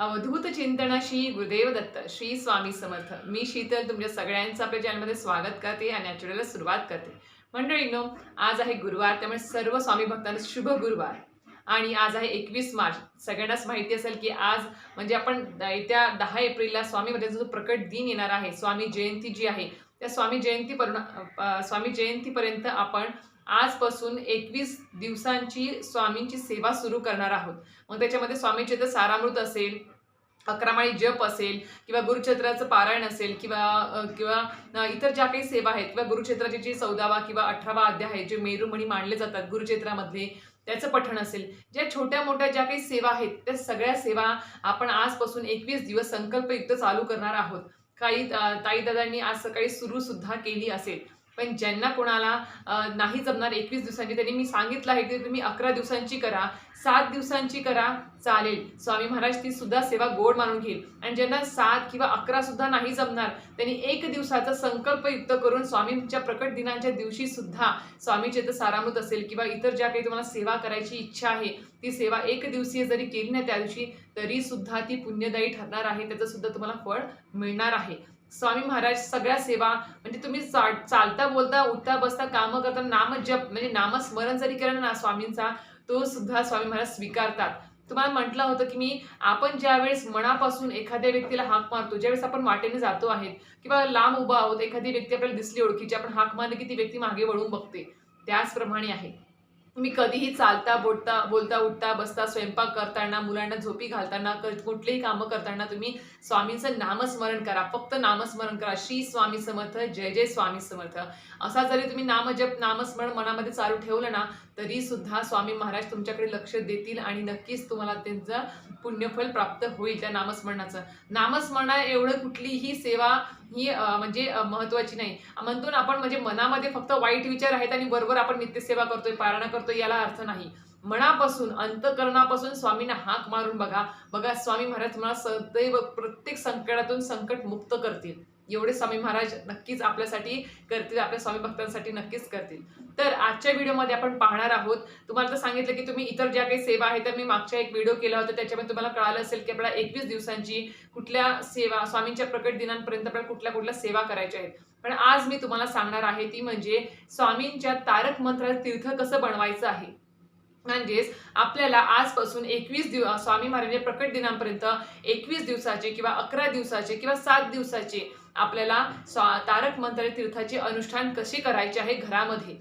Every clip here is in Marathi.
अवधूत चिंतनाशी श्री गुरुदेव दत्त श्री स्वामी समर्थ. मी शीतल तुमच्या सगळ्यांचं आपल्या चॅनलमध्ये स्वागत करते आणि आठवड्याला सुरुवात करते. मंडळींनो आज आहे गुरुवार त्यामुळे सर्व स्वामी भक्तांना शुभ गुरुवार. आणि आज आहे एकवीस मार्च. सगळ्यांनाच माहिती असेल की आज म्हणजे आपण येत्या दहा एप्रिलला स्वामी मध्ये जो प्रकट दिन येणार आहे स्वामी जयंती जी आहे त्या स्वामी जयंती स्वामी जयंतीपर्यंत आपण आजपासून एकवीस दिवसांची स्वामींची सेवा सुरू करणार आहोत. मग त्याच्यामध्ये स्वामीचे तर सारामृत असेल अकरामाळी जप असेल किंवा गुरुक्षेत्राचं पारायण असेल किंवा किंवा इतर ज्या काही सेवा आहेत किंवा गुरुक्षेत्राचे जे चौदावा किंवा अठरावा अध्याय आहेत जे मेरुमणी मानले जातात गुरुक्षेत्रामधले त्याचं पठण असेल. ज्या छोट्या मोठ्या ज्या काही सेवा आहेत त्या सगळ्या सेवा आपण आजपासून एकवीस दिवस संकल्पयुक्त चालू करणार आहोत. काही ताईदादांनी आज सकाळी सुरू सुद्धा केली असेल. पण ज्यांना कोणाला नाही जमणार एकवीस दिवसांची त्यांनी मी सांगितलं आहे की तुम्ही अकरा दिवसांची करा सात दिवसांची करा चालेल. स्वामी महाराज ती सुद्धा सेवा गोड मानून घेईल. आणि ज्यांना सात किंवा अकरा सुद्धा नाही जमणार त्यांनी एक दिवसाचा संकल्पयुक्त करून स्वामींच्या प्रकट दिनांच्या दिवशी सुद्धा स्वामीचे तर सारामृत असेल किंवा इतर ज्या काही तुम्हाला सेवा करायची इच्छा आहे ती सेवा एक दिवसीय जरी केली ना त्या दिवशी तरी सुद्धा ती पुण्यदायी ठरणार आहे त्याचं सुद्धा तुम्हाला फळ मिळणार आहे. स्वामी महाराज सगळ्या सेवा म्हणजे तुम्ही चा- चालता बोलता उठता बसता कामं करता नामजप म्हणजे नामस्मरण जरी केलं ना स्वामींचा तो सुद्धा स्वामी महाराज स्वीकारतात. तुम्हाला म्हटलं होतं की मी आपण ज्यावेळेस मनापासून एखाद्या व्यक्तीला हाक मारतो ज्यावेळेस आपण वाटेने जातो आहेत किंवा लांब उभा आहोत एखादी व्यक्ती आपल्याला दिसली ओळखीची आपण हाक मारली की ती व्यक्ती मागे वळून बघते. त्याचप्रमाणे आहे. तुम्ही कधीही चालता बोलता बोलता उठता बसता स्वयंपाक करताना मुलांना झोपी घालताना क- कुठलीही कामं करताना तुम्ही स्वामींचं नामस्मरण करा. फक्त नामस्मरण करा. श्री स्वामी समर्थ जय जय स्वामी समर्थ. असा जरी तुम्ही नामजप नामस्मरण मनामध्ये चालू ठेवलं ना तरी सुद्धा स्वामी महाराज तुमच्याकडे लक्ष देतील आणि नक्कीच तुम्हाला त्यांचं पुण्यफल प्राप्त होईल त्या नामस्मरणाचं. नामस्मरणा एवढं कुठलीही सेवा ही म्हणजे महत्त्वाची महत्वाची नाही. म्हणतो ना आपण म्हणजे मनामध्ये फक्त वाईट विचार आहेत आणि बरोबर आपण नित्यसेवा करतोय पारणा करतो याला अर्थ नाही. मनापासून अंतकरणापासून स्वामींना हाक मारून बघा. बघा स्वामी महाराज तुम्हाला सदैव प्रत्येक संकटातून संकट मुक्त करतील. एवढे स्वामी महाराज नक्कीच आपल्यासाठी करतील आपल्या स्वामी भक्तांसाठी नक्कीच करतील. तर आजच्या व्हिडिओमध्ये आपण पाहणार आहोत तुम्हाला तर सांगितलं की तुम्ही इतर ज्या काही सेवा आहेत तर मी मागच्या एक व्हिडिओ केला होता त्याच्यामध्ये तुम्हाला कळालं असेल की आपल्याला एकवीस दिवसांची कुठल्या सेवा स्वामींच्या प्रकट दिनांपर्यंत आपल्याला कुठल्या कुठल्या सेवा करायच्या आहेत. पण आज मी तुम्हाला सांगणार आहे ती म्हणजे स्वामींच्या तारक मंत्राचं तीर्थ कसं बनवायचं आहे. म्हणजेच आपल्याला आजपासून एकवीस दिवस स्वामी महाराजांच्या प्रकट दिनांपर्यंत एकवीस दिवसाचे किंवा अकरा दिवसाचे किंवा सात दिवसाचे आपल्याला स्वा तारक मंत्र तीर्थाचे अनुष्ठान कसे करायचे आहे घरामध्ये?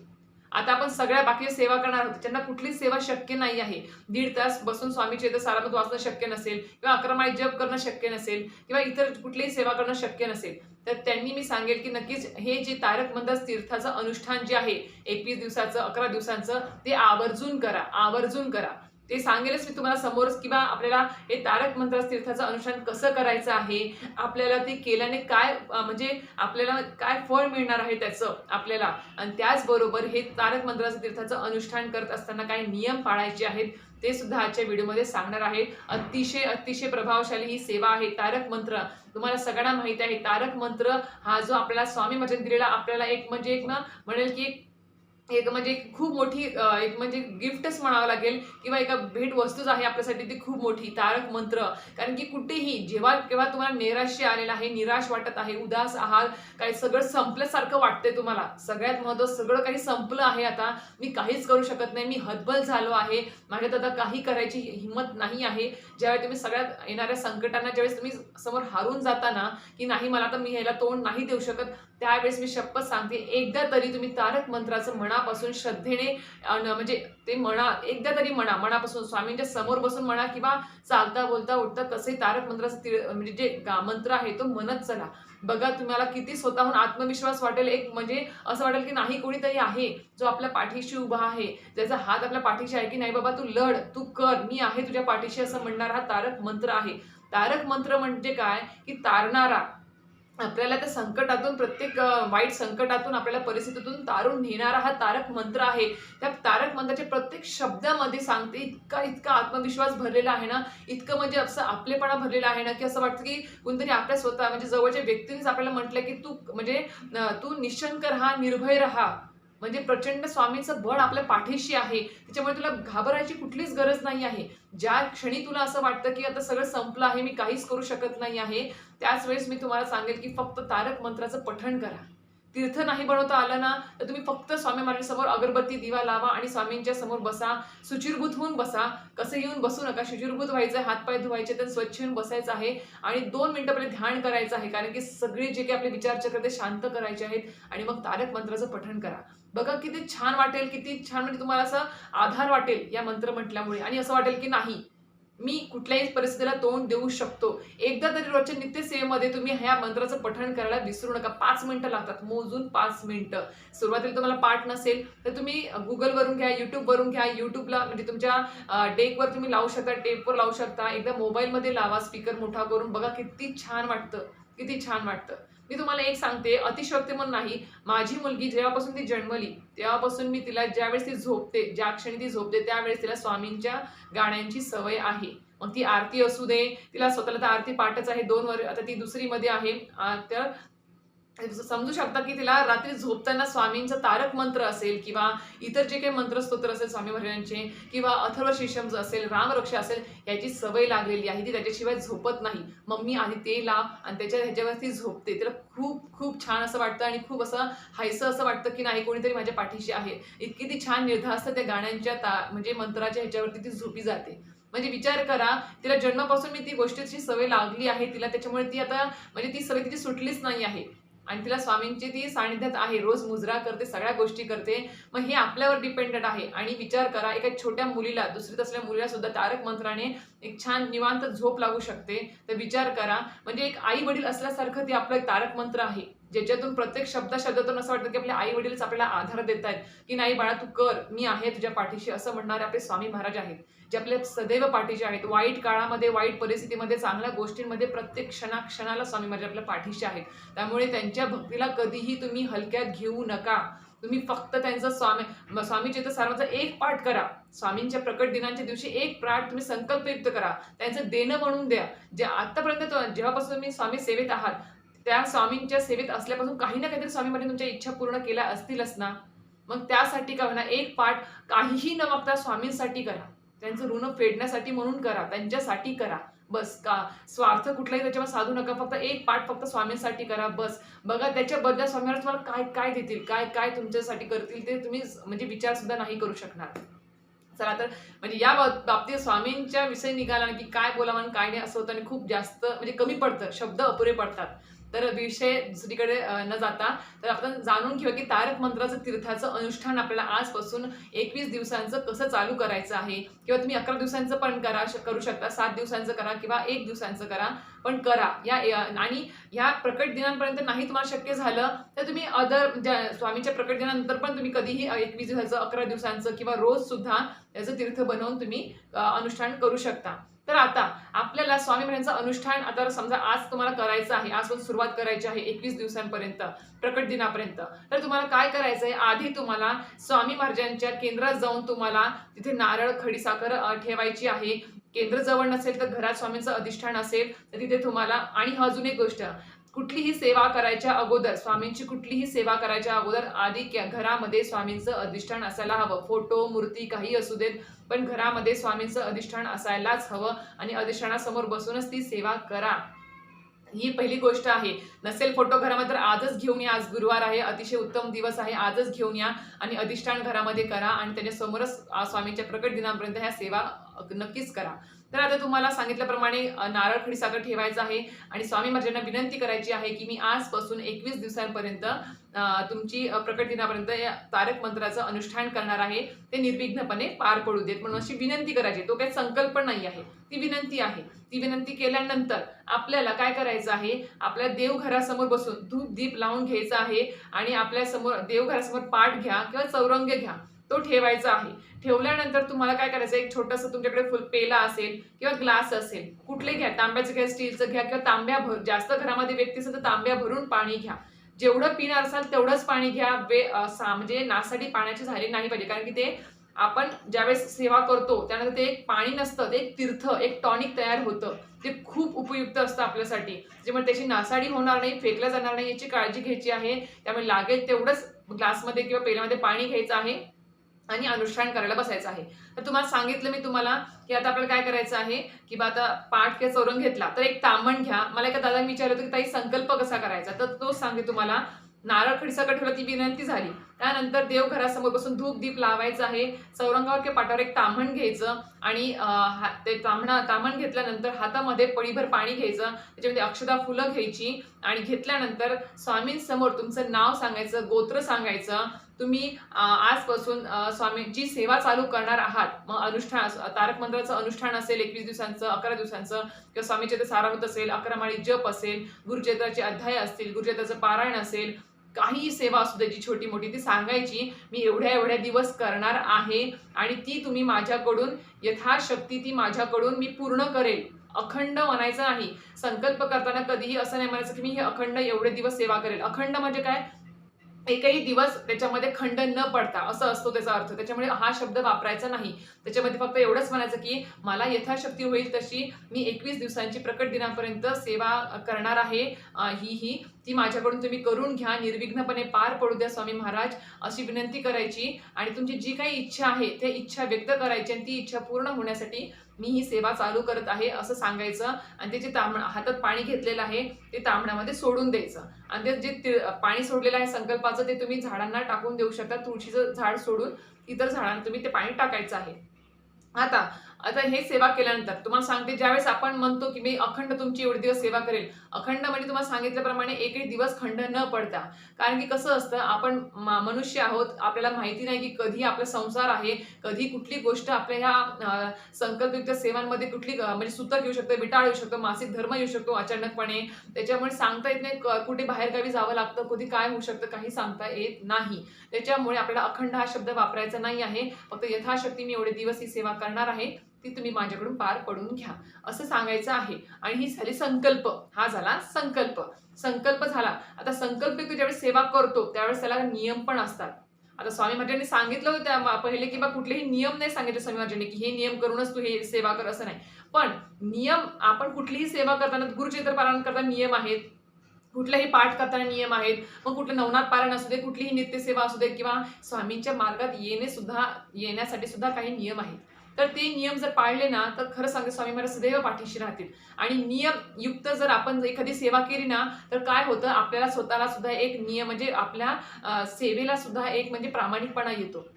आता आपण सगळ्या बाकी सेवा करणार आहोत. त्यांना कुठलीच सेवा शक्य नाही आहे. दीड तास बसून स्वामीचे इथं सारामत वाचणं शक्य नसेल किंवा अकरा जप करणं शक्य नसेल किंवा इतर कुठलीही सेवा करणं शक्य नसेल. तर त्यांनी मी सांगेल की नक्कीच हे जे तारक मंत्र तीर्थाचं अनुष्ठान जे आहे एकवीस दिवसाचं अकरा दिवसांचं ते आवर्जून करा. आवर्जून करा. ते सांगेलच मी तुम्हाला समोरच किंवा आपल्याला हे तारक मंत्र तीर्थाचं अनुष्ठान कसं करायचं आहे? आपल्याला ते केल्याने काय म्हणजे आपल्याला काय फळ मिळणार आहे त्याचं आपल्याला? आणि त्याचबरोबर हे तारक मंत्राचं तीर्थाचं अनुष्ठान करत असताना काही नियम पाळायचे आहेत ते सुद्धा आजच्या व्हिडिओमध्ये सांगणार आहे. अतिशय अतिशय प्रभावशाली ही सेवा आहे तारक मंत्र. तुम्हाला सगळ्यांना माहिती आहे तारक मंत्र हा जो आपल्याला स्वामी भजन दिलेला आपल्याला एक म्हणजे एक ना म्हणेल की एक एक म्हणजे खूप मोठी एक म्हणजे गिफ्टच म्हणावं लागेल किंवा एका भेट वस्तूच आहे आपल्यासाठी ती खूप मोठी तारक मंत्र. कारण की कुठेही जेव्हा केव्हा तुम्हाला नैराश्य आलेलं आहे निराश वाटत आहे उदास आहात काही सगळं संपल्यासारखं वाटतंय तुम्हाला. सगळ्यात महत्त्वाचं सगळं काही संपलं आहे आता मी काहीच करू शकत नाही मी हतबल झालो आहे माझ्यात आता काही करायची हिंमत नाही आहे. ज्यावेळी तुम्ही सगळ्यात येणाऱ्या संकटांना ज्यावेळेस तुम्ही समोर हारून जाताना की नाही मला आता मी ह्याला तोंड नाही देऊ शकत त्यावेळेस मी शपथ सांगते एकदा तरी तुम्ही तारक मंत्राचं मनापासून श्रद्धेने म्हणजे ते म्हणा एकदा तरी म्हणा मनापासून स्वामींच्या समोर बसून म्हणा किंवा चालता बोलता उठता कसंही तारक मंत्राचं ति- म्हणजे जे गा- मंत्र आहे तो म्हणत चला. बघा तुम्हाला किती स्वतःहून आत्मविश्वास वाटेल एक म्हणजे असं वाटेल की नाही कोणीतरी आहे जो आपल्या पाठीशी उभा आहे. ज्याचा हात आपल्या पाठीशी आहे की नाही बाबा तू लढ तू कर मी आहे तुझ्या पाठीशी असं म्हणणारा हा तारक मंत्र आहे. तारक मंत्र म्हणजे काय? की तारणारा. आपल्याला त्या संकटातून प्रत्येक वाईट संकटातून आपल्याला परिस्थितीतून तारून नेणारा हा तारक मंत्र आहे. त्या तारक मंत्राच्या प्रत्येक शब्दामध्ये सांगते इतका इतका आत्मविश्वास भरलेला आहे ना इतकं म्हणजे असं आपलेपणा भरलेला आहे ना की असं वाटतं की कोणतरी आपल्या स्वतः म्हणजे जवळच्या व्यक्तीनेच आपल्याला म्हटलं की तू म्हणजे तू निशंक राहा निर्भय राहा. म्हणजे प्रचंड स्वामींचं बळ आपल्या पाठीशी आहे. त्याच्यामुळे तुला घाबरायची कुठलीच गरज नाही आहे. ज्या क्षणी तुला असं वाटतं की आता सगळं संपलं आहे मी काहीच करू शकत नाही आहे त्याच वेळेस मी तुम्हाला सांगेल की फक्त तारक मंत्राचं पठण करा. तीर्थ नाही बनवता आलं ना तर तुम्ही फक्त स्वामी महाराजांसमोर अगरबत्ती दिवा लावा आणि स्वामींच्या समोर बसा. सुचिरभूत होऊन बसा. कसं येऊन बसू नका. शुचिरभूत व्हायचं हातपाय धुवायचे तर स्वच्छ येऊन बसायचं आहे. आणि दोन मिनटं पहिले ध्यान करायचं आहे कारण की सगळे जे काही आपले विचारचक्र ते शांत करायचे आहेत. आणि मग तारक मंत्राचं पठण करा. बघा किती छान वाटेल किती छान म्हणजे तुम्हाला असं आधार वाटेल या मंत्र म्हटल्यामुळे. आणि असं वाटेल की नाही मी कुठल्याही परिस्थितीला तोंड देऊ शकतो. एकदा तरी रोजच्या नित्यसेवेमध्ये तुम्ही ह्या मंत्राचं पठण करायला विसरू नका. पाच मिनिटं लागतात मोजून पाच मिनिटं. सुरुवातीला तुम्हाला पाठ नसेल तर तुम्ही गुगलवरून घ्या यूट्यूबवरून घ्या यूट्यूबला म्हणजे तुमच्या डेकवर तुम्ही लावू शकता टेपवर लावू शकता. एकदा मोबाईलमध्ये लावा स्पीकर मोठा करून बघा किती छान वाटतं किती छान वाटतं. मी तुम्हाला एक सांगते अतिशयोक्ती म्हणून नाही. माझी मुलगी जेव्हापासून ती जन्मली तेव्हापासून मी तिला ज्यावेळेस ती झोपते ज्या क्षणी ती झोपते त्यावेळेस तिला स्वामींच्या गाण्यांची सवय आहे. मग ती आरती असू दे तिला स्वतःला तर आरती पाठच आहे दोन वर आता ती दुसरीमध्ये आहे तर समजू शकता की तिला रात्री झोपताना स्वामींचं तारक मंत्र असेल किंवा इतर जे काही मंत्रस्तोत्र असेल स्वामी महाराजांचे किंवा अथर्व शीर्षम असेल रामरक्ष असेल याची सवय लागलेली आहे. ती त्याच्याशिवाय झोपत नाही. मम्मी आधी ते लाव आणि त्याच्या ह्याच्यावरती झोपते. तिला खूप खूप छान असं वाटतं आणि खूप असं हायसं असं वाटतं की नाही कोणीतरी माझ्या पाठीशी आहे. इतकी ती छान निर्धास्त त्या गाण्यांच्या ता म्हणजे मंत्राच्या ह्याच्यावरती ती झोपी जाते. म्हणजे विचार करा तिला जन्मापासून मी ती गोष्टीची सवय लागली आहे. तिला त्याच्यामुळे ती आता म्हणजे ती सवय तिची सुटलीच नाही आहे. आणि तिला स्वामींची ती सानिध्यात आहे रोज मुजरा करते सगळ्या गोष्टी करते. मग हे आपल्यावर डिपेंडेंट आहे. आणि विचार करा एका छोट्या मुलीला दुसरीत असल्या मुलीला सुद्धा तारक मंत्राने एक छान निवांत झोप लागू शकते. तर विचार करा म्हणजे एक आई वडील असल्यासारखं ते आपलं एक तारक मंत्र आहे. ज्याच्यातून प्रत्येक शब्द शब्दातून असं वाटतं की आपले आई वडीलच आपल्याला आधार देत आहेत की नाही बाळा तू कर मी आहे तुझ्या पाठीशी असं म्हणणारे आपले स्वामी महाराज आहेत. जे आपल्या सदैव पाठीशी आहेत. वाईट काळामध्ये वाईट परिस्थितीमध्ये चांगल्या गोष्टींमध्ये प्रत्येक क्षणा क्षणाला स्वामी महाराज आपल्या पाठीशी आहेत. त्यामुळे त्यांच्या भक्तीला कधीही तुम्ही हलक्यात घेऊ नका. तुम्ही फक्त त्यांचं स्वामी स्वामी सर्वांचा एक पाठ करा. स्वामींच्या प्रकट दिनांच्या दिवशी एक पाठ तुम्ही संकल्पयुक्त करा. त्यांचं देणं म्हणून द्या. जे आतापर्यंत जेव्हापासून तुम्ही स्वामी सेवेत आहात त्या स्वामींच्या सेवेत असल्यापासून काही ना काहीतरी स्वामी म्हणजे तुमच्या इच्छा पूर्ण केल्या असतीलच ना? मग त्यासाठी का होणार एक पाठ काहीही न मागता स्वामींसाठी करा. त्यांचं ऋण फेडण्यासाठी म्हणून करा त्यांच्यासाठी करा. बस का स्वार्थ कुठलाही त्याच्यावर साधू नका फक्त एक पाठ फक्त स्वामींसाठी करा बस. बघा त्याच्या बदल्यात स्वामी तुम्हाला काय काय देतील काय काय तुमच्यासाठी करतील ते तुम्ही म्हणजे विचार सुद्धा नाही करू शकणार. चला तर म्हणजे या बाबतीत स्वामींच्या विषयी निघाला की काय बोलावं आणि काय नाही असं होतं आणि खूप जास्त म्हणजे कमी पडतं शब्द अपुरे पडतात. तर विषय दुसरीकडे न जाता तर आपण जाणून घेऊया की तारक मंत्राचं तीर्थाचं अनुष्ठान आपल्याला आजपासून एकवीस दिवसांचं कसं चालू करायचं आहे? किंवा तुम्ही अकरा दिवसांचं पण करा करू शकता सात दिवसांचं करा किंवा एक दिवसांचं करा पण करा. या आणि ह्या प्रकट दिनांपर्यंत नाही तुम्हाला शक्य झालं तर तुम्ही अदर स्वामीच्या प्रकट दिनानंतर पण तुम्ही कधीही एकवीस दिवसाचं अकरा दिवसांचं किंवा रोज सुद्धा त्याचं तीर्थ बनवून तुम्ही अनुष्ठान करू शकता. तर आता आपल्याला स्वामी महाराजांचं अनुष्ठान आता समजा आज तुम्हाला करायचं आहे आजपासून सुरुवात करायची आहे एकवीस दिवसांपर्यंत प्रकट दिनापर्यंत. तर तुम्हाला काय करायचं आहे? आधी तुम्हाला स्वामी महाराजांच्या केंद्रात जाऊन तुम्हाला तिथे नारळ खडीसाखर ठेवायची आहे. केंद्र जवळ नसेल तर घरात स्वामींचं अधिष्ठान असेल तर तिथे तुम्हाला आणि अजून एक गोष्ट कुठलीही सेवा करायच्या अगोदर स्वामींची कुठलीही सेवा करायच्या अगोदर आधी घरामध्ये स्वामींचं अधिष्ठान असायला हवं. फोटो मूर्ती काही असू देत पण घरामध्ये स्वामींचं अधिष्ठान असायलाच हवं आणि अधिष्ठानासमोर बसूनच ती सेवा करा. ही पहिली गोष्ट आहे. नसेल फोटो घरामध्ये तर आजच घेऊन या. आज गुरुवार आहे. अतिशय उत्तम दिवस आहे. आजच घेऊन या आणि अधिष्ठान घरामध्ये करा आणि त्याच्यासमोरच स्वामींच्या प्रकट दिनापर्यंत ह्या सेवा नक्कीच करा. तर आता तुम्हाला सांगितल्याप्रमाणे नारळ खडीसाखर ठेवायचं आहे आणि स्वामी महाराजांना विनंती करायची आहे की मी आजपासून एकवीस दिवसांपर्यंत तुमची प्रकट दिनापर्यंत या तारक मंत्राचं अनुष्ठान करणार आहे. ते निर्विघ्नपणे पार पडू देत. म्हणून अशी विनंती करायची. तो काही संकल्प नाही आहे. ती विनंती आहे. ती विनंती केल्यानंतर आपल्याला काय करायचं आहे? आपल्या देवघरासमोर बसून धूप दीप लावून घ्यायचा आहे आणि आपल्यासमोर देवघरासमोर पाठ घ्या किंवा चौरंग घ्या. तो ठेवायचा आहे. ठेवल्यानंतर तुम्हाला काय करायचं एक छोटंसं तुमच्याकडे फुल पेला असेल किंवा ग्लास असेल कुठले घ्या. तांब्याचं घ्या स्टीलचं घ्या किंवा तांब्या भर जास्त घरामध्ये व्यक्ती असेल तर तांब्या भरून पाणी घ्या. जेवढं पिणार असाल तेवढंच पाणी घ्या. वे म्हणजे नासाठी पाण्याची झाली नाही पाहिजे. कारण की ते आपण ज्यावेळेस सेवा करतो त्यानंतर ते एक पाणी नसतं ते एक तीर्थ एक टॉनिक तयार होतं. ते खूप उपयुक्त असतं आपल्यासाठी. त्याच्यामुळे त्याची नासाडी होणार नाही फेकल्या जाणार नाही याची काळजी घ्यायची आहे. त्यामुळे लागेल तेवढंच ग्लासमध्ये किंवा पेल्यामध्ये पाणी घ्यायचं आहे. आणि अनुष्ठान करायला बसायचं आहे. तर तुम्हाला सांगितलं मी तुम्हाला की आता आपल्याला काय करायचं आहे की बा आता पाठ किंवा चोरून घेतला तर एक तामण घ्या. मला एका दादा विचारलं होतं की ताई संकल्प कसा करायचा? तर तोच सांगते तुम्हाला. नारळ खडीसाकडे ठेवला ती विनंती झाली. त्यानंतर देवघरासमोर बसून धूप दीप लावायचं आहे. चौरंगावर किंवा पाटावर एक ताम्हण घ्यायचं आणि ते तांबणा ताम्हण घेतल्यानंतर हातामध्ये पळीभर पाणी घ्यायचं. त्याच्यामध्ये अक्षदा फुलं घ्यायची आणि घेतल्यानंतर स्वामींसमोर तुमचं नाव सांगायचं गोत्र सांगायचं. तुम्ही आजपासून स्वामी जी सेवा चालू करणार आहात मग अनुष्ठान तारक मंत्राचं अनुष्ठान असेल एकवीस दिवसांचं अकरा दिवसांचं किंवा स्वामीचे सारावृत असेल अकरा माळी जप असेल गुरुचेत्राचे अध्याय असतील गुरुचेत्राचं पारायण असेल काही सेवा असू दे जी छोटी मोठी ती सांगायची मी एवढ्या एवढ्या दिवस करणार आहे आणि ती तुम्ही माझ्याकडून यथाशक्ती ती माझ्याकडून मी पूर्ण करेल. अखंड म्हणायचं नाही. संकल्प करताना कधीही असं नाही म्हणायचं की मी हे अखंड एवढे दिवस सेवा करेल. अखंड म्हणजे काय? एकही दिवस त्याच्यामध्ये खंड न पडता असं असतो त्याचा अर्थ. त्याच्यामुळे हा शब्द वापरायचा नाही. त्याच्यामध्ये फक्त एवढंच म्हणायचं की मला यथाशक्ती होईल तशी मी एकवीस दिवसांची प्रकट दिनापर्यंत सेवा करणार आहे ही ही. ती माझ्याकडून तुम्ही करून घ्या. निर्विघ्नपणे पार पडू द्या स्वामी महाराज. अशी विनंती करायची. आणि तुमची जी काही इच्छा आहे ते इच्छा व्यक्त करायची आणि ती इच्छा पूर्ण होण्यासाठी मी ही सेवा चालू करत आहे असं सांगायचं. आणि ते जे तांबण हातात पाणी घेतलेलं आहे ते तांबण्यामध्ये सोडून द्यायचं. आणि ते जे ति- पाणी सोडलेलं आहे संकल्पाचं ते तुम्ही झाडांना टाकून देऊ शकता. तुळशीचं झाड सोडून इतर झाडांना तुम्ही ते पाणी टाकायचं आहे. आता आता हे सेवा केल्यानंतर तुम्हाला सांगते ज्यावेळेस आपण म्हणतो की मी अखंड तुमची एवढे दिवस सेवा करेल अखंड म्हणजे तुम्हाला सांगितल्याप्रमाणे एकही दिवस खंड न पडता. कारण की कसं असतं आपण मा- मनुष्य आहोत आपल्याला माहिती नाही की कधी आपला संसार आहे कधी कुठली गोष्ट आपल्या ह्या संकल्पयुक्त सेवांमध्ये कुठली म्हणजे सुतक येऊ शकतं विटाळ येऊ शकतो मासिक धर्म येऊ शकतो अचानकपणे. त्याच्यामुळे सांगता येत नाही क- कुठे बाहेरगावी जावं लागतं कधी काय होऊ शकतं काही सांगता येत नाही. त्याच्यामुळे आपल्याला अखंड हा शब्द वापरायचा नाही आहे. फक्त यथाशक्ती मी एवढे दिवस ही सेवा करणार आहे. ती तुम्ही माझ्याकडून पार पडून घ्या. असं सांगायचं आहे. आणि ही झाली संकल्प. हा झाला संकल्प. संकल्प झाला. आता संकल्प तू ज्यावेळेस सेवा करतो त्यावेळेस त्याला नियम पण असतात. आता स्वामी महाराजांनी सांगितलं होतं त्या पहिले की बा कुठलेही नियम नाही सांगितले स्वामी महाराजांनी की हे नियम करूनच तू हे सेवा कर असं नाही. पण नियम आपण कुठलीही सेवा करताना गुरुचरित्र पालन करताना नियम आहेत. कुठलाही पाठ करताना नियम आहेत. मग कुठलं नवनाथ पारायण असू दे कुठलीही नित्यसेवा असू दे किंवा स्वामींच्या मार्गात येणे सुद्धा येण्यासाठी सुद्धा काही नियम आहेत. तर ते नियम जर पाळले ना तर खरं सांगते स्वामी महाराज सदैव पाठीशी राहतील. आणि नियम युक्त जर आपण एखादी सेवा केली ना तर काय होतं? आपल्याला स्वतःला सुद्धा एक नियम म्हणजे आपल्या सेवेला सुद्धा एक म्हणजे प्रामाणिकपणा येतो.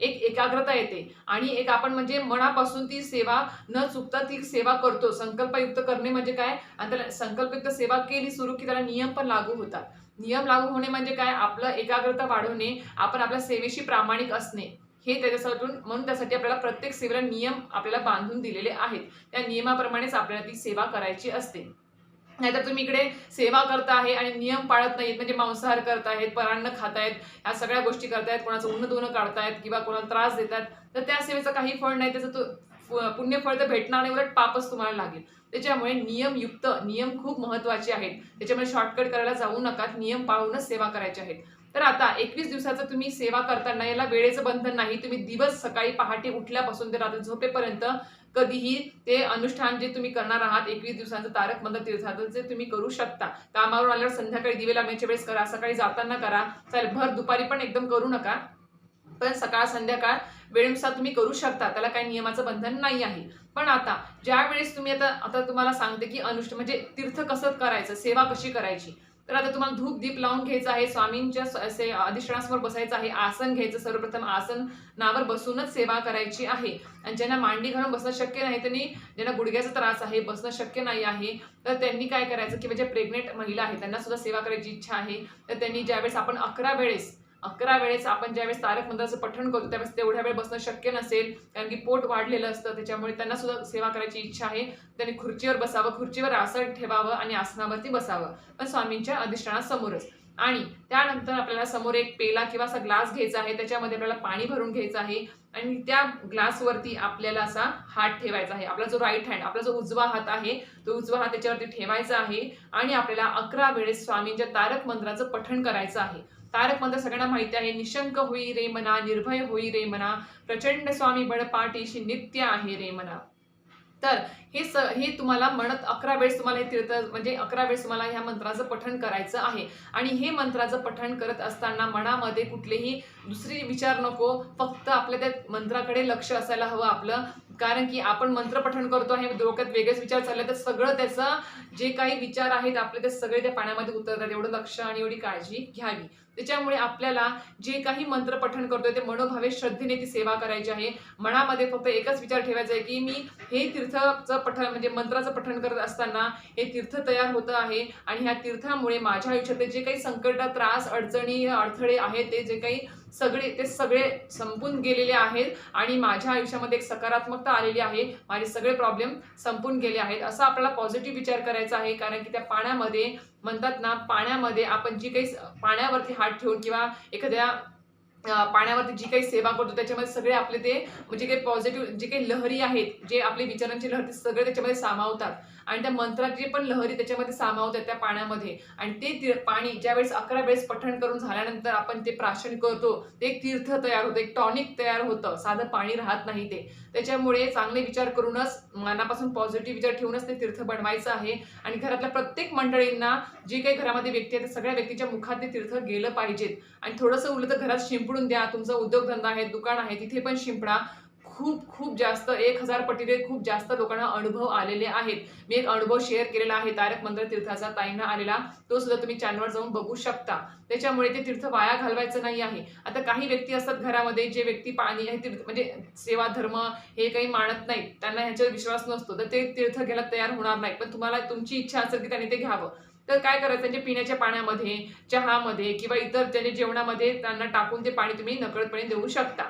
एक एकाग्रता येते. आणि एक आपण म्हणजे मनापासून ती सेवा न चुकता ती सेवा करतो. संकल्पयुक्त करणे म्हणजे काय? आणि त्याला संकल्पयुक्त सेवा केली सुरू की त्याला नियम पण लागू होतात. नियम लागू होणे म्हणजे काय? आपलं एकाग्रता वाढवणे आपण आपल्या सेवेशी प्रामाणिक असणे. हे त्याच्यासाठी म्हणून त्यासाठी आपल्याला प्रत्येक सेवेला नियम आपल्याला बांधून दिलेले आहेत. त्या नियमाप्रमाणेच आपल्याला ती सेवा करायची असते. नाहीतर तुम्ही इकडे सेवा करता आहे आणि नियम पाळत नाहीत म्हणजे मांसाहार करतायत परान्न खातायत ह्या सगळ्या गोष्टी करतायत कोणाचं उन्न दोन काढतायत किंवा कोणाला त्रास देतात तर त्या सेवेचं काही फळ नाही त्याचं तो पुण्यफळ तर भेटणार नाही उलट पापच तुम्हाला लागेल. त्याच्यामुळे नियमयुक्त नियम खूप महत्त्वाचे आहेत. त्याच्यामुळे शॉर्टकट करायला जाऊ नका नियम पाळूनच सेवा करायचे आहेत. तर आता एकवीस दिवसाचं तुम्ही सेवा करताना याला वेळेचं बंधन नाही तुम्ही दिवस सकाळी पहाटे उठल्यापासून ते रात्री झोपेपर्यंत कधीही ते अनुष्ठान जे तुम्ही करणार आहात एकवीस दिवसांचं तारक मंदिर तीर्थाचं जे तुम्ही करू शकता. कामावरून आल्यावर संध्याकाळी दिवे लागण्याच्या वेळेस करा सकाळी जाताना करा. चालेल भर दुपारी पण एकदम करू नका. पण सकाळ संध्याकाळ वेळेनुसार तुम्ही करू शकता. त्याला काही नियमाचं बंधन नाही आहे. पण आता ज्या वेळेस तुम्ही आता आता तुम्हाला सांगते की अनुष्ठ म्हणजे तीर्थ कसं करायचं सेवा कशी करायची? तर आता तुम्हाला धूप दीप लावून घ्यायचं आहे. स्वामींच्या असे अधिष्ठानासमोर बसायचं आहे. आसन घ्यायचं. सर्वप्रथम आसन नावर बसूनच सेवा करायची आहे. आणि ज्यांना मांडी घालून बसणं शक्य नाही त्यांनी ज्यांना गुडघ्याचा त्रास आहे बसणं शक्य नाही आहे तर त्यांनी काय करायचं? किंवा ज्या म्हणजे प्रेग्नेंट महिला आहेत त्यांना सुद्धा सेवा करायची इच्छा आहे. तर त्यांनी ज्यावेळेस आपण अकरा वेळेस अकरा वेळेस आपण ज्यावेळेस तारक मंत्राचं पठण करतो त्यावेळेस तेवढ्या वेळ बसणं शक्य नसेल. कारण की पोट वाढलेलं असतं त्याच्यामुळे त्यांना सुद्धा सेवा करायची इच्छा आहे. त्यांनी खुर्चीवर बसावं खुर्चीवर आसन ठेवावं आणि आसनावरती बसावं. पण स्वामींच्या अधिष्ठानासमोरच आणि त्यानंतर आपल्याला समोर एक पेला किंवा असा ग्लास घ्यायचा आहे त्याच्यामध्ये आपल्याला पाणी भरून घ्यायचं आहे. आणि त्या ग्लासवरती आपल्याला असा हात ठेवायचा आहे. आपला जो राईट हँड आपला जो उजवा हात आहे तो उजवा हात त्याच्यावरती ठेवायचा आहे. आणि आपल्याला अकरा वेळेस स्वामींच्या तारक मंत्राचं पठण करायचं आहे. तारक मंत्र सगळ्यांना माहिती आहे. निशंक होई रे मना निर्भय होई रे मना प्रचंड स्वामी बळपाठीशी नित्य आहे रे मना. तर हे स हे तुम्हाला म्हणत अकरा वेळेस तुम्हाला हे तीर्थ म्हणजे अकरा वेळेस तुम्हाला ह्या मंत्राचं पठण करायचं आहे. आणि हे मंत्राचं पठण करत असताना मनामध्ये कुठलेही दुसरी विचार नको. फक्त आपल्या त्या मंत्राकडे लक्ष असायला हवं आपलं. कारण की आपण मंत्र पठण करतो आहे डोक्यात वेगळेच विचार चालले तर सगळं त्याचं जे काही विचार आहेत आपले ते सगळे त्या पाण्यामध्ये उतरतात. एवढं लक्ष आणि एवढी काळजी घ्यावी. त्याच्यामुळे आपल्याला जे काही मंत्र पठण करतोय ते मनोभावे श्रद्धेने ती सेवा करायची आहे. मनामध्ये फक्त एकच विचार ठेवायचा आहे की मी हे तीर्थचं पठण म्हणजे मंत्राचं पठण करत असताना हे तीर्थ तयार होतं आहे आणि ह्या तीर्थामुळे माझ्या आयुष्यातले जे काही संकट त्रास अडचणी अडथळे आहेत ते जे काही सगळे ते सगळे संपून गेलेले आहेत आणि माझ्या आयुष्यामध्ये एक सकारात्मकता आलेली आहे. माझे सगळे प्रॉब्लेम संपून गेले आहेत. असा आपल्याला पॉझिटिव्ह विचार करायचा आहे. कारण की त्या पाण्यामध्ये म्हणतात ना पाण्यामध्ये आपण जी काही पाण्यावरती हात ठेवून किंवा एखाद्या पाण्यावरती जी काही सेवा करतो त्याच्यामध्ये सगळे आपले ते म्हणजे काही पॉझिटिव्ह जे काही लहरी आहेत जे आपले विचारांची लहरी सगळे त्याच्यामध्ये सामावतात. आणि त्या मंत्राची पण लहरी त्याच्यामध्ये सामावतात त्या पाण्यामध्ये. आणि ते ती- पाणी ज्यावेळेस अकरा वेळेस पठण करून झाल्यानंतर आपण ते प्राशन करतो ते एक तीर्थ तयार होतं एक टॉनिक तयार होतं. साधं पाणी राहत नाही ते. त्याच्यामुळे चांगले विचार करूनच मनापासून पॉझिटिव्ह विचार ठेवूनच ते तीर्थ बनवायचं आहे. आणि घरातल्या प्रत्येक मंडळींना जी काही घरामध्ये व्यक्ती आहेत त्या सगळ्या व्यक्तीच्या मुखात ते तीर्थ गेलं पाहिजेत. आणि थोडंसं उलट तर घरात शिंपडून द्या तुमचा उद्योगधंदा आहे दुकान आहे तिथे पण शिंपडा. खूप खूप जास्त एक हजार पटीने खूप जास्त लोकांना अनुभव आलेले आहेत. मी एक अनुभव शेअर केलेला आहे तारक मंत्र तीर्थाचा ताईंना आलेला. तो सुद्धा तुम्ही चॅनलवर जाऊन बघू शकता. त्याच्यामुळे ते तीर्थ वाया घालवायचं नाही आहे. आता काही व्यक्ती असतात घरामध्ये जे व्यक्ती पाणी हे तीर्थ म्हणजे सेवा धर्म हे काही मानत नाहीत. त्यांना ह्याच्यावर विश्वास नसतो. तर ते तीर्थ घ्यायला तयार होणार नाही पण तुम्हाला तुमची इच्छा असेल की त्यांनी ते घ्यावं. तर काय करायचं? म्हणजे पिण्याच्या पाण्यामध्ये चहामध्ये किंवा इतर त्याने जेवणामध्ये त्यांना टाकून ते पाणी तुम्ही नकळतपणे देऊ शकता.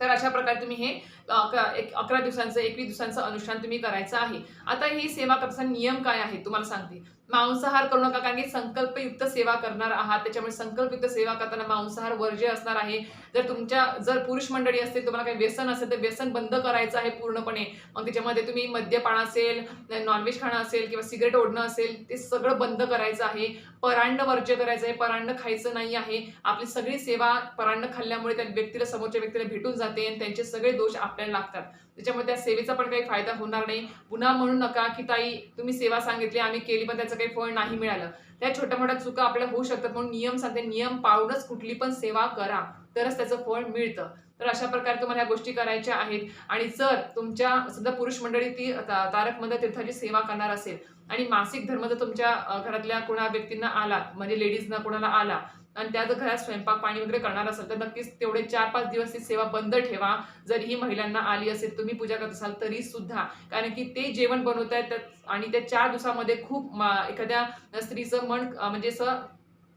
तर अशा प्रकारे तुम्ही हे अकरा एक अकरा दिवसांचं एकवीस दिवसांचं अनुष्ठान तुम्ही करायचं आहे. आता ही सेवा करताना नियम काय आहे तुम्हाला सांगते. मांसाहार करू नका कारण की संकल्पयुक्त सेवा करणार आहात. त्याच्यामुळे संकल्पयुक्त सेवा करताना मांसाहार वर्ज्य असणार आहे जर तुमच्या जर पुरुष मंडळी असतील तुम्हाला काही व्यसन असेल तर व्यसन बंद करायचं आहे पूर्णपणे. मग त्याच्यामध्ये तुम्ही मद्यपान असेल नॉनव्हेज खाणं असेल किंवा सिगरेट ओढणं असेल ते सगळं बंद करायचं आहे. परांड वर्ज्य करायचं आहे. परांड खायचं नाही आहे. आपली सगळी सेवा परांड खाल्ल्यामुळे त्या व्यक्तीला समोरच्या व्यक्तीला भेटून जाते आणि त्यांचे सगळे दोष आपल्याला लागतात. त्याच्यामुळे त्या सेवेचा पण काही फायदा होणार नाही. पुन्हा म्हणू नका की ताई तुम्ही सेवा सांगितली आम्ही केली पण त्याचं काही फळ नाही मिळालं. त्या छोट्या मोठ्या चुका आपल्याला होऊ शकतात. म्हणून नियम सांगते नियम पाळूनच कुठली पण सेवा करा. तरच त्याचं फळ मिळतं. तर अशा प्रकारे तुम्हाला ह्या गोष्टी करायच्या आहेत. आणि जर तुमच्या सुद्धा पुरुष मंडळी ती तारक मंदिर तीर्थाची सेवा करणार असेल आणि मासिक धर्म जर तुमच्या घरातल्या कोणा व्यक्तींना आला म्हणजे लेडीजना कोणाला आला आणि त्या जर घरात स्वयंपाक पाणी वगैरे करणार असेल तर नक्कीच तेवढे चार पाच दिवस ती सेवा बंद ठेवा. जर ही महिलांना आली असेल तुम्ही पूजा करत असाल तरी सुद्धा. कारण की ते जेवण बनवत आहेत आणि त्या चार दिवसामध्ये खूप एखाद्या स्त्रीचं मन म्हणजे असं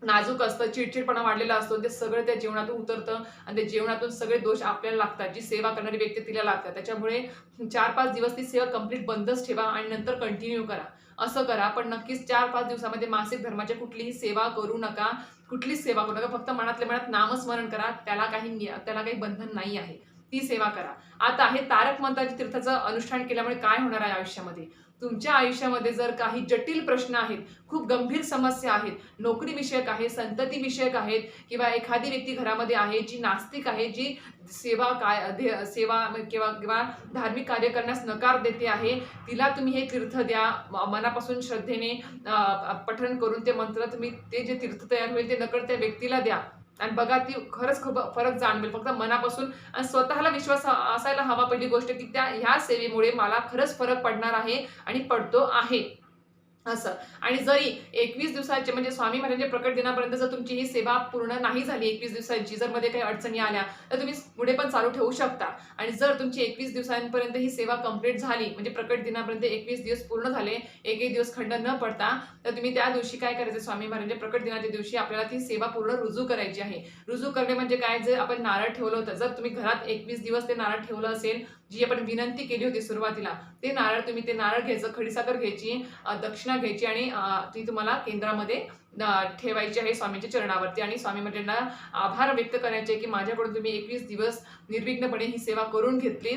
नाजूक असतं चिडचिडपणा वाढलेला असतो ते सगळं त्या जेवणातून उतरतं आणि त्या जेवणातून सगळे दोष आपल्याला लागतात जी सेवा करणारी व्यक्ती तिला लागतात. त्याच्यामुळे चार पाच दिवस ती सेवा कंप्लीट बंदच ठेवा आणि नंतर कंटिन्यू करा. असं करा पण नक्कीच चार पाच दिवसामध्ये मासिक धर्माची कुठलीही सेवा करू नका. कुठलीच सेवा करू नका. फक्त मनातल्या मनात नामस्मरण करा. त्याला काही त्याला काही बंधन नाही आहे. ती सेवा करा. आता हे तारक मंत्राच्या तीर्थाचं अनुष्ठान केल्यामुळे काय होणार आहे आयुष्यामध्ये? तुमच्या आयुष्यामध्ये जर काही जटिल प्रश्न आहेत खूप गंभीर समस्या आहेत नोकरीविषयक आहे संतती विषयक आहेत किंवा एखादी व्यक्ती घरामध्ये आहे जी नास्तिक आहे जी सेवा काय धे- सेवा किंवा किंवा धार्मिक कार्य करण्यास नकार देते आहे तिला तुम्ही हे तीर्थ द्या. मनापासून श्रद्धेने पठन पठण करून ते मंत्र तुम्ही ते जे तीर्थ तयार होईल ते नकळ त्या व्यक्तीला द्या. आणि बघा ती खरंच खूप फरक जाणवेल. फक्त मनापासून आणि स्वतःला विश्वास असायला हवा पहिली गोष्ट की त्या ह्या सेवेमुळे मला खरंच फरक पडणार आहे आणि पडतो आहे. असं. आणि जरी एकवीस दिवसाचे म्हणजे स्वामी महाराजांच्या प्रकट दिनापर्यंत जर तुमची ही सेवा पूर्ण नाही झाली एकवीस दिवसांची जर मध्ये काही अडचणी आल्या तर तुम्ही पुढे पण चालू ठेवू शकता. आणि जर तुमची एकवीस दिवसांपर्यंत ही सेवा कंप्लीट झाली म्हणजे प्रकट दिनापर्यंत एकवीस दिवस पूर्ण झाले एकही दिवस खंड न पडता तर तुम्ही त्या दिवशी काय करायचं? स्वामी महाराजांच्या प्रकट दिनाच्या दिवशी आपल्याला ती सेवा पूर्ण रुजू करायची आहे. रुजू करणे म्हणजे काय? जे आपण नारळ ठेवलं होतं जर तुम्ही घरात एकवीस दिवस ते नारळ ठेवलं असेल जी आपण विनंती केली होती सुरुवातीला ते नारळ तुम्ही ते नारळ घ्यायचं खडीसाखर घ्यायची दक्षिणा घ्यायची आणि ती तुम्हाला केंद्रामध्ये ठेवायची आहे स्वामींच्या चरणावरती. आणि स्वामी मंडळींना आभार व्यक्त करायचे की माझ्याकडून तुम्ही एकवीस दिवस निर्विघ्नपणे ही सेवा करून घेतली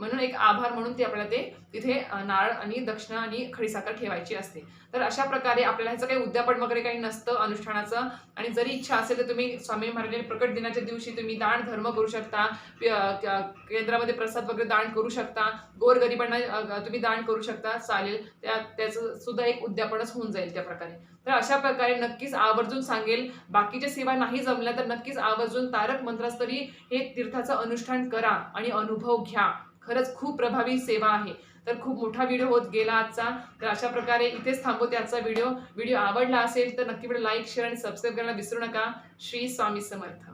म्हणून एक आभार म्हणून ते आपल्याला ते तिथे नारळ आणि दक्षिणा आणि खडीसाखर ठेवायची असते. तर अशा प्रकारे आपल्याला ह्याचं काही उद्यापन वगैरे काही नसतं अनुष्ठानाचं. आणि जरी इच्छा असेल तर तुम्ही स्वामी महाराजांनी प्रकट दिनाच्या दिवशी तुम्ही दान धर्म करू शकता. केंद्रामध्ये प्रसाद वगैरे दान करू शकता. गोरगरिबांना तुम्ही दान करू शकता. चालेल. त्या त्याचं सुद्धा एक उद्यापनच होऊन जाईल त्या प्रकारे. तर अशा प्रकारे नक्कीच आवर्जून सांगेल. बाकीच्या सेवा नाही जमल्या तर नक्कीच आवर्जून तारक मंत्रास तरी हे तीर्थाचं अनुष्ठान करा आणि अनुभव घ्या. खरंच खूप प्रभावी सेवा आहे. तर खूप मोठा व्हिडिओ होत गेला आजचा. तर अशा प्रकारे इथेच थांबवते आजचा व्हिडिओ. व्हिडिओ आवडला असेल तर नक्की व्हिडिओ लाईक शेअर आणि सबस्क्राईब करायला विसरू नका. श्री स्वामी समर्थ.